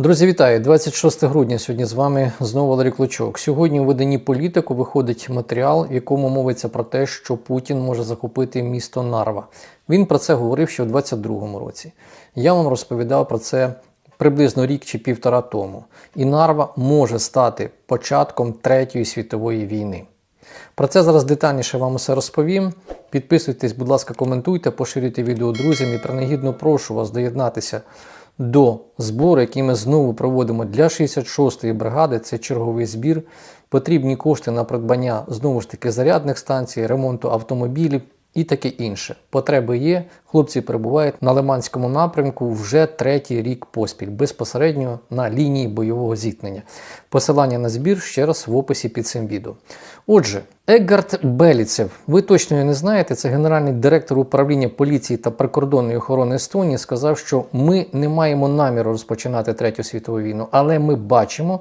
Друзі, вітаю! 26 грудня сьогодні з вами знову Валерій Клочок. Сьогодні у виданні політику виходить матеріал, в якому мовиться про те, що Путін може захопити місто Нарва. Він про це говорив ще у 22-му році. Я вам розповідав про це приблизно рік чи півтора тому. І Нарва може стати початком Третьої світової війни. Про це зараз детальніше вам усе розповім. Підписуйтесь, будь ласка, коментуйте, поширюйте відео друзям і принагідно прошу вас доєднатися до збору, який ми знову проводимо для 66-ї бригади. Це черговий збір. Потрібні кошти на придбання знову ж таки зарядних станцій, ремонту автомобілів і таке інше. Потреби є. Хлопці перебувають на Лиманському напрямку вже третій рік поспіль, безпосередньо на лінії бойового зіткнення. Посилання на збір ще раз в описі під цим відео. Отже, Еггард Беліцев, ви точно його не знаєте, це генеральний директор управління поліції та прикордонної охорони Естонії, сказав, що ми не маємо наміру розпочинати третю світову війну, але ми бачимо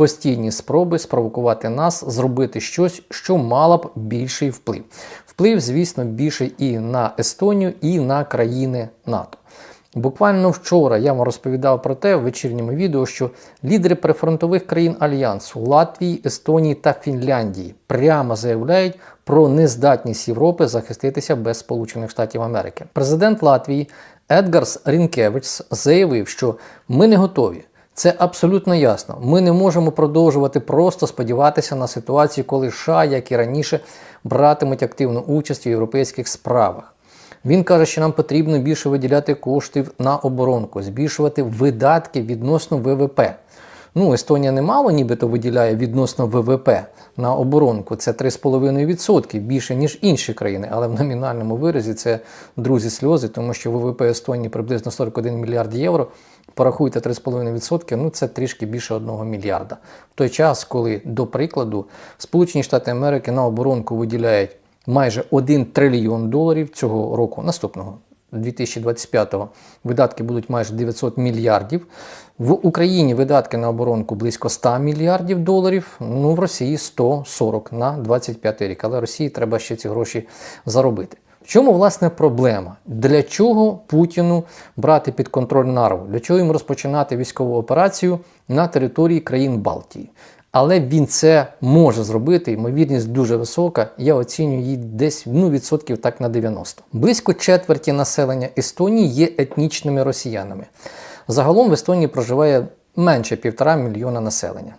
постійні спроби спровокувати нас зробити щось, що мало б більший вплив. Вплив, звісно, більший і на Естонію, і на країни НАТО. Буквально вчора я вам розповідав про те в вечірньому відео, що лідери прифронтових країн Альянсу Латвії, Естонії та Фінляндії прямо заявляють про нездатність Європи захиститися без Сполучених Штатів Америки. Президент Латвії Едгарс Рінкевич заявив, що ми не готові. Це абсолютно ясно. Ми не можемо продовжувати просто сподіватися на ситуацію, коли США, як і раніше, братимуть активну участь у європейських справах. Він каже, що нам потрібно більше виділяти коштів на оборонку, збільшувати видатки відносно ВВП. Ну, Естонія немало нібито виділяє відносно ВВП на оборонку. Це 3,5% більше, ніж інші країни. Але в номінальному виразі це друзі сльози, тому що ВВП Естонії приблизно 41 мільярд євро. Порахуйте 3,5%, ну це трішки більше 1 мільярда. В той час, коли, до прикладу, Сполучені Штати Америки на оборонку виділяють майже 1 трильйон доларів цього року, наступного 2025-го, видатки будуть майже 900 мільярдів. В Україні видатки на оборонку близько 100 мільярдів доларів. Ну в Росії 140 на 25 рік. Але Росії треба ще ці гроші заробити. Чому власне проблема? Для чого Путіну брати під контроль нарву? Для чого їм розпочинати військову операцію на території країн Балтії? Але він це може зробити, ймовірність дуже висока. Я оцінюю її десь ну, відсотків так на 90. Близько четверті населення Естонії є етнічними росіянами. Загалом в Естонії проживає менше півтора мільйона населення.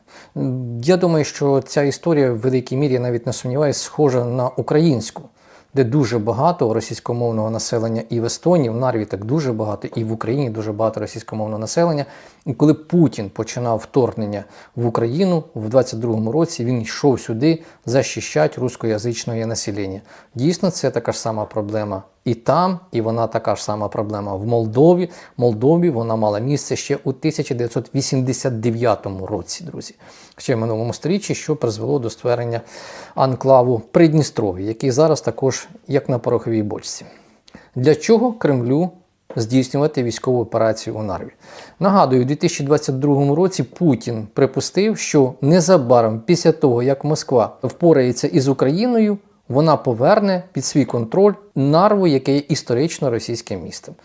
Я думаю, що ця історія в великій мірі навіть не сумніваюся, схожа на українську. Де дуже багато російськомовного населення і в Естонії, в Нарві так дуже багато, і в Україні дуже багато російськомовного населення. І коли Путін починав вторгнення в Україну в 22-му році, він йшов сюди захищати рускоязичне населення. Дійсно, це така ж сама проблема і там, і вона така ж сама проблема в Молдові. Молдові вона мала місце ще у 1989 році, друзі. Ще в минулому сторіччі, що призвело до створення анклаву Придністров'я, який зараз також як на пороховій бочці. Для чого Кремлю здійснювати військову операцію у Нарві? Нагадую, у 2022 році Путін припустив, що незабаром після того, як Москва впорається із Україною, вона поверне під свій контроль нарву, яке є історично російським містом.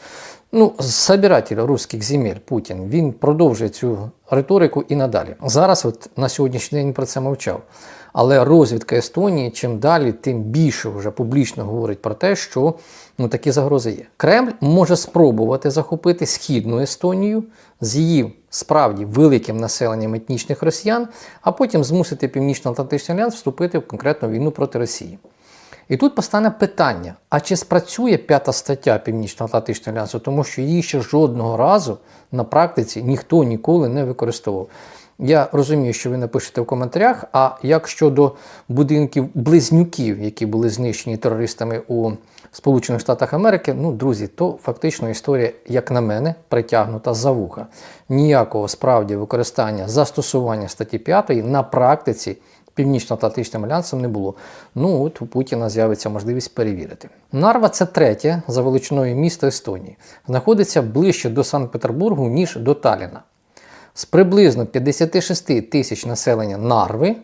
Ну, собиратель русських земель Путін він продовжує цю риторику і надалі. Зараз, от на сьогоднішній день про це мовчав. Але розвідка Естонії чим далі, тим більше вже публічно говорить про те, що ну, такі загрози є. Кремль може спробувати захопити східну Естонію з її справді великим населенням етнічних росіян, а потім змусити Північно-Атлантичний альянс вступити в конкретну війну проти Росії. І тут постане питання: а чи спрацює п'ята стаття Північно-Атлантичного альянсу, тому що її ще жодного разу на практиці ніхто ніколи не використовував. Я розумію, що ви напишете в коментарях. А як щодо будинків близнюків, які були знищені терористами у Сполучених Штатах Америки, ну, друзі, то фактично історія, як на мене, притягнута за вуха. Ніякого справді використання застосування статті 5 на практиці. Північно-Атлантичним альянсом не було. Ну от у Путіна з'явиться можливість перевірити. Нарва це третє за величиною місто Естонії. Знаходиться ближче до Санкт-Петербургу, ніж до Таліна. З приблизно 56 тисяч населення Нарви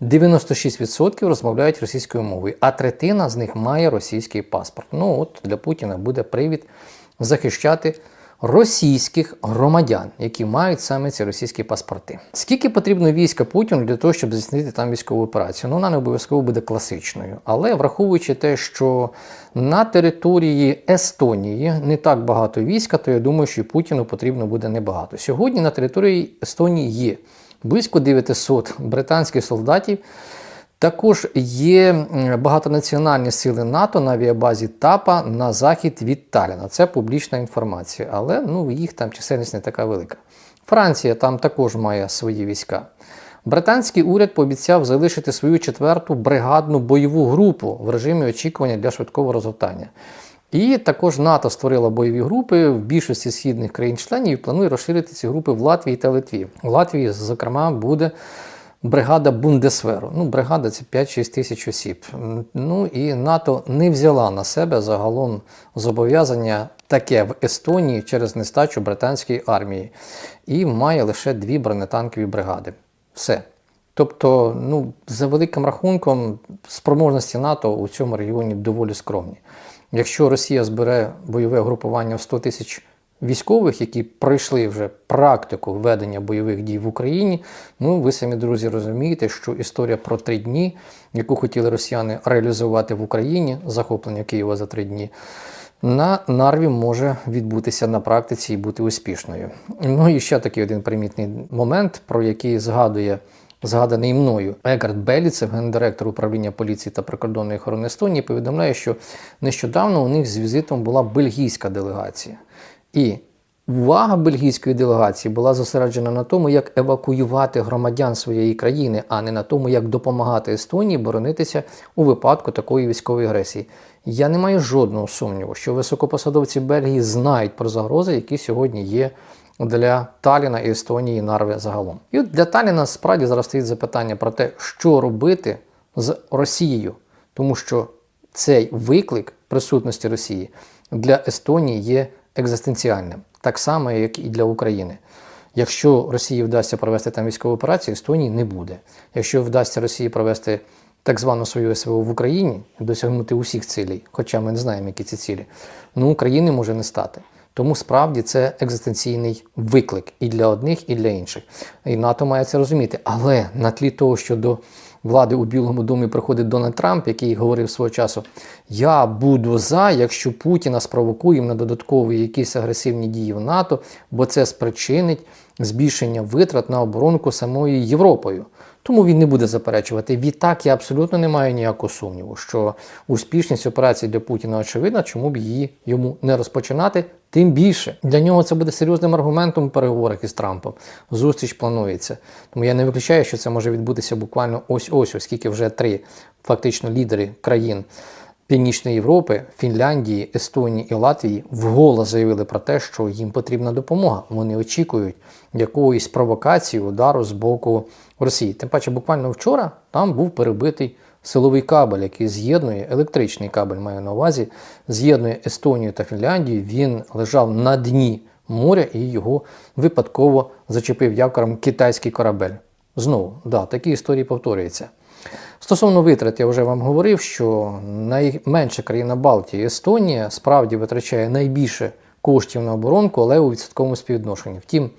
96% розмовляють російською мовою, а третина з них має російський паспорт. Ну от для Путіна буде привід захищати російських громадян, які мають саме ці російські паспорти. Скільки потрібно війська Путіну для того, щоб здійснити там військову операцію? Ну, вона не обов'язково буде класичною. Але враховуючи те, що на території Естонії не так багато війська, то я думаю, що Путіну потрібно буде небагато. Сьогодні на території Естонії є близько 900 британських солдатів. Також є багатонаціональні сили НАТО на авіабазі ТАПа на захід від Таліна. Це публічна інформація, але ну, їх там чисельність не така велика. Франція там також має свої війська. Британський уряд пообіцяв залишити свою четверту бригадну бойову групу в режимі очікування для швидкого розгортання. І також НАТО створила бойові групи в більшості східних країн-членів і планує розширити ці групи в Латвії та Литві. У Латвії, зокрема, буде бригада Бундесверу. Ну, бригада це 5-6 тисяч осіб. Ну і НАТО не взяла на себе загалом зобов'язання таке в Естонії через нестачу британської армії і має лише дві бронетанкові бригади. Все. Тобто, ну, за великим рахунком, спроможності НАТО у цьому регіоні доволі скромні. Якщо Росія збере бойове групування в 100 тисяч військових, які пройшли вже практику ведення бойових дій в Україні, ну ви самі друзі розумієте, що історія про три дні, яку хотіли росіяни реалізувати в Україні, захоплення Києва за три дні. На нарві може відбутися на практиці і бути успішною. Ну і ще такий один примітний момент, про який згадує згаданий мною Егард Беліцев, гендиректор управління поліції та прикордонної охорони Естонії, повідомляє, що нещодавно у них з візитом була бельгійська делегація. І увага бельгійської делегації була зосереджена на тому, як евакуювати громадян своєї країни, а не на тому, як допомагати Естонії боронитися у випадку такої військової агресії. Я не маю жодного сумніву, що високопосадовці Бельгії знають про загрози, які сьогодні є для Таліна і Естонії і Нарви загалом. І от для Таліна справді зараз стоїть запитання про те, що робити з Росією, тому що цей виклик присутності Росії для Естонії є екзистенціальним, так само, як і для України. Якщо Росії вдасться провести там військову операцію, Естонії не буде. Якщо вдасться Росії провести так звану свою СВО в Україні досягнути усіх цілей, хоча ми не знаємо, які ці цілі, ну України може не стати. Тому справді це екзистенційний виклик і для одних, і для інших. І НАТО має це розуміти. Але на тлі того, що до влади у Білому домі приходить Дональд Трамп, який говорив свого часу: Я буду за, якщо Путіна спровокуємо на додаткові якісь агресивні дії в НАТО, бо це спричинить збільшення витрат на оборонку самою Європою. Тому він не буде заперечувати. Відтак я абсолютно не маю ніякого сумніву, що успішність операції для Путіна очевидна, чому б її йому не розпочинати. Тим більше для нього це буде серйозним аргументом у переговорах із Трампом. Зустріч планується. Тому я не виключаю, що це може відбутися буквально ось-ось, оскільки вже три фактично лідери країн. Північної Європи, Фінляндії, Естонії і Латвії вголос заявили про те, що їм потрібна допомога. Вони очікують якоїсь провокації, удару з боку Росії. Тим паче, буквально вчора там був перебитий силовий кабель, який з'єднує електричний кабель, маю на увазі, з'єднує Естонію та Фінляндію. Він лежав на дні моря і його випадково зачепив якором китайський корабель. Знову, да, такі історії повторюються. Стосовно витрат, я вже вам говорив, що найменша країна Балтії, Естонія, справді витрачає найбільше коштів на оборонку, але у відсотковому співвідношенні. Втім,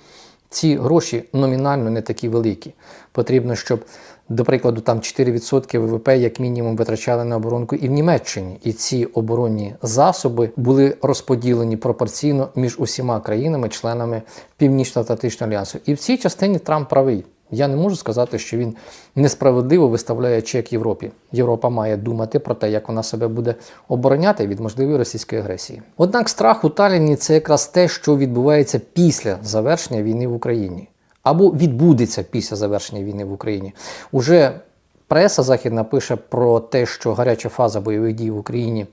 ці гроші номінально не такі великі. Потрібно, щоб, до прикладу, там 4% ВВП як мінімум витрачали на оборонку і в Німеччині. І ці оборонні засоби були розподілені пропорційно між усіма країнами-членами Північно-Атлантичного альянсу. І в цій частині Трамп правий. Я не можу сказати, що він несправедливо виставляє чек Європі. Європа має думати про те, як вона себе буде обороняти від можливої російської агресії. Однак страх у Таліні це якраз те, що відбувається після завершення війни в Україні, або відбудеться після завершення війни в Україні. Уже преса західна пише про те, що гаряча фаза бойових дій в Україні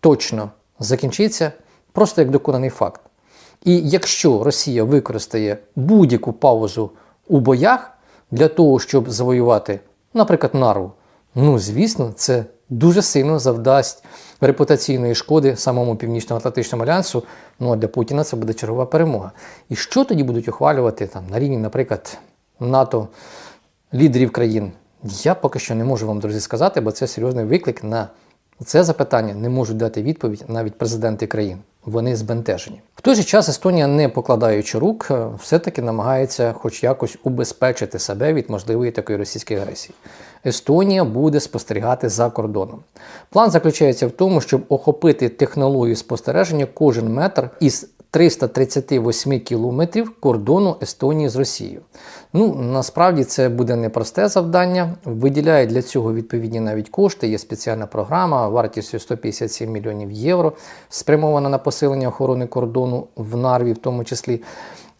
точно закінчиться, просто як доконаний факт. І якщо Росія використає будь-яку паузу у боях для того, щоб завоювати, наприклад, нарву, ну звісно, це дуже сильно завдасть репутаційної шкоди самому Північно-Атлантичному альянсу. Ну а для Путіна це буде чергова перемога. І що тоді будуть ухвалювати там на рівні, наприклад, НАТО, лідерів країн? Я поки що не можу вам, друзі, сказати, бо це серйозний виклик на це запитання не можуть дати відповідь навіть президенти країн. Вони збентежені. В той же час Естонія, не покладаючи рук, е, все-таки намагається хоч якось убезпечити себе від можливої такої російської агресії. Естонія буде спостерігати за кордоном. План заключається в тому, щоб охопити технологію спостереження кожен метр із 338 кілометрів кордону Естонії з Росією. Ну насправді це буде непросте завдання. Виділяє для цього відповідні навіть кошти. Є спеціальна програма вартістю 157 мільйонів євро, спрямована на посилення охорони кордону в Нарві, в тому числі.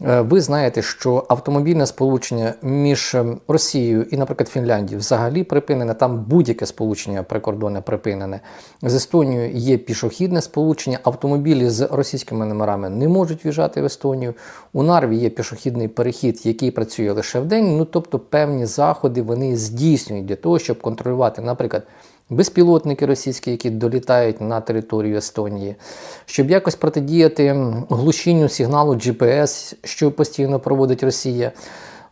Е, Ви знаєте, що автомобільне сполучення між ем, Росією і, наприклад, Фінляндією взагалі припинене. Там будь-яке сполучення прикордонне припинене. З Естонією є пішохідне сполучення. Автомобілі з російськими номерами не можуть в'їжджати в Естонію. У Нарві є пішохідний перехід, який працює лише в день. Ну тобто певні заходи вони здійснюють для того, щоб контролювати, наприклад. Безпілотники російські, які долітають на територію Естонії, щоб якось протидіяти глушінню сигналу GPS, що постійно проводить Росія.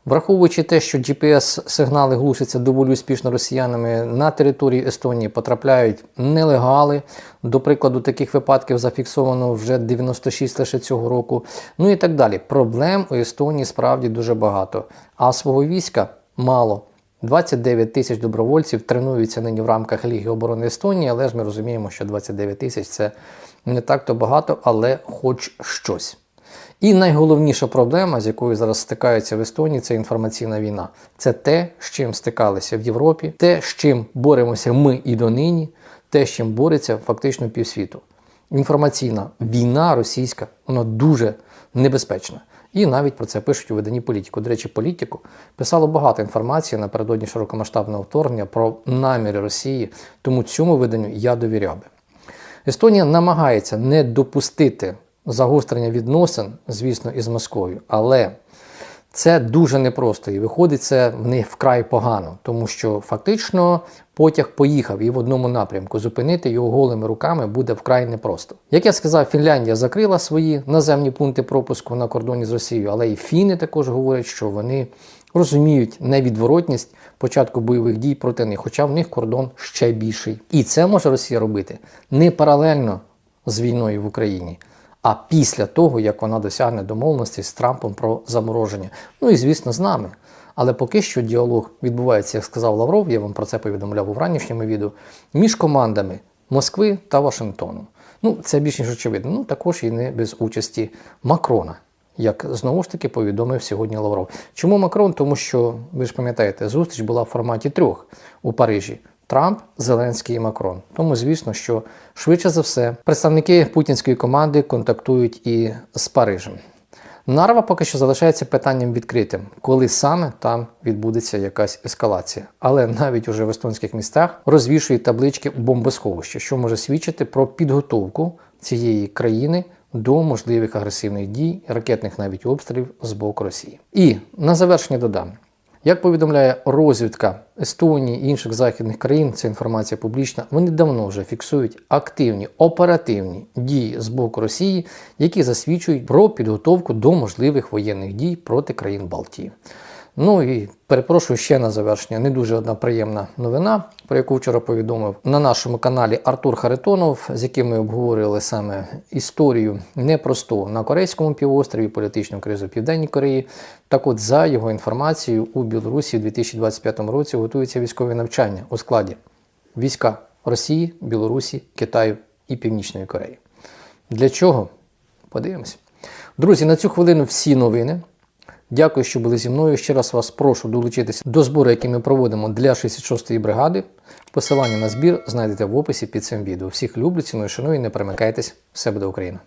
Враховуючи те, що GPS-сигнали глушаться доволі успішно росіянами, на територію Естонії потрапляють нелегали. До прикладу, таких випадків зафіксовано вже 96 лише цього року. Ну і так далі. Проблем у Естонії справді дуже багато, а свого війська мало. 29 тисяч добровольців тренуються нині в рамках Ліги оборони Естонії, але ж ми розуміємо, що 29 тисяч це не так-то багато, але хоч щось. І найголовніша проблема, з якою зараз стикаються в Естонії, це інформаційна війна. Це те, з чим стикалися в Європі, те, з чим боремося ми і донині, те, з чим бореться фактично півсвіту. Інформаційна війна російська, вона дуже небезпечна. І навіть про це пишуть у виданні політику. До речі, політику писало багато інформації напередодні широкомасштабного вторгнення про наміри Росії, тому цьому виданню я довіряв би. Естонія намагається не допустити загострення відносин, звісно, із Москвою, але це дуже непросто і виходить це в них вкрай погано, тому що фактично потяг поїхав і в одному напрямку. Зупинити його голими руками буде вкрай непросто. Як я сказав, Фінляндія закрила свої наземні пункти пропуску на кордоні з Росією, але і фіни також говорять, що вони розуміють невідворотність початку бойових дій проти них, хоча в них кордон ще більший. І це може Росія робити не паралельно з війною в Україні. А після того, як вона досягне домовленості з Трампом про замороження, ну і звісно, з нами. Але поки що діалог відбувається, як сказав Лавров, я вам про це повідомляв у ранішньому відео, між командами Москви та Вашингтону. Ну, це більш ніж очевидно. Ну, також і не без участі Макрона, як знову ж таки повідомив сьогодні Лавров. Чому Макрон? Тому що, ви ж пам'ятаєте, зустріч була в форматі трьох у Парижі. Трамп, Зеленський і Макрон. Тому, звісно, що швидше за все представники путінської команди контактують і з Парижем. Нарва поки що залишається питанням відкритим, коли саме там відбудеться якась ескалація. Але навіть уже в естонських містах розвішують таблички бомбосховища, що може свідчити про підготовку цієї країни до можливих агресивних дій, ракетних навіть обстрілів з боку Росії. І на завершення додам. Як повідомляє розвідка Естонії і інших західних країн, ця інформація публічна, вони давно вже фіксують активні оперативні дії з боку Росії, які засвідчують про підготовку до можливих воєнних дій проти країн Балтії. Ну і перепрошую ще на завершення. Не дуже одна приємна новина, про яку вчора повідомив на нашому каналі Артур Харитонов, з яким ми обговорювали саме історію непросту на Корейському півострові, політичну кризу Південній Кореї. Так от, за його інформацією, у Білорусі у 2025 році готуються військові навчання у складі війська Росії, Білорусі, Китаю і Північної Кореї. Для чого? Подивимось. Друзі, на цю хвилину всі новини. Дякую, що були зі мною. Ще раз вас прошу долучитися до збору, який ми проводимо для 66-ї бригади. Посилання на збір знайдете в описі під цим відео. Всіх люблю, ціную, шаную, не перемикайтесь. Все буде Україна!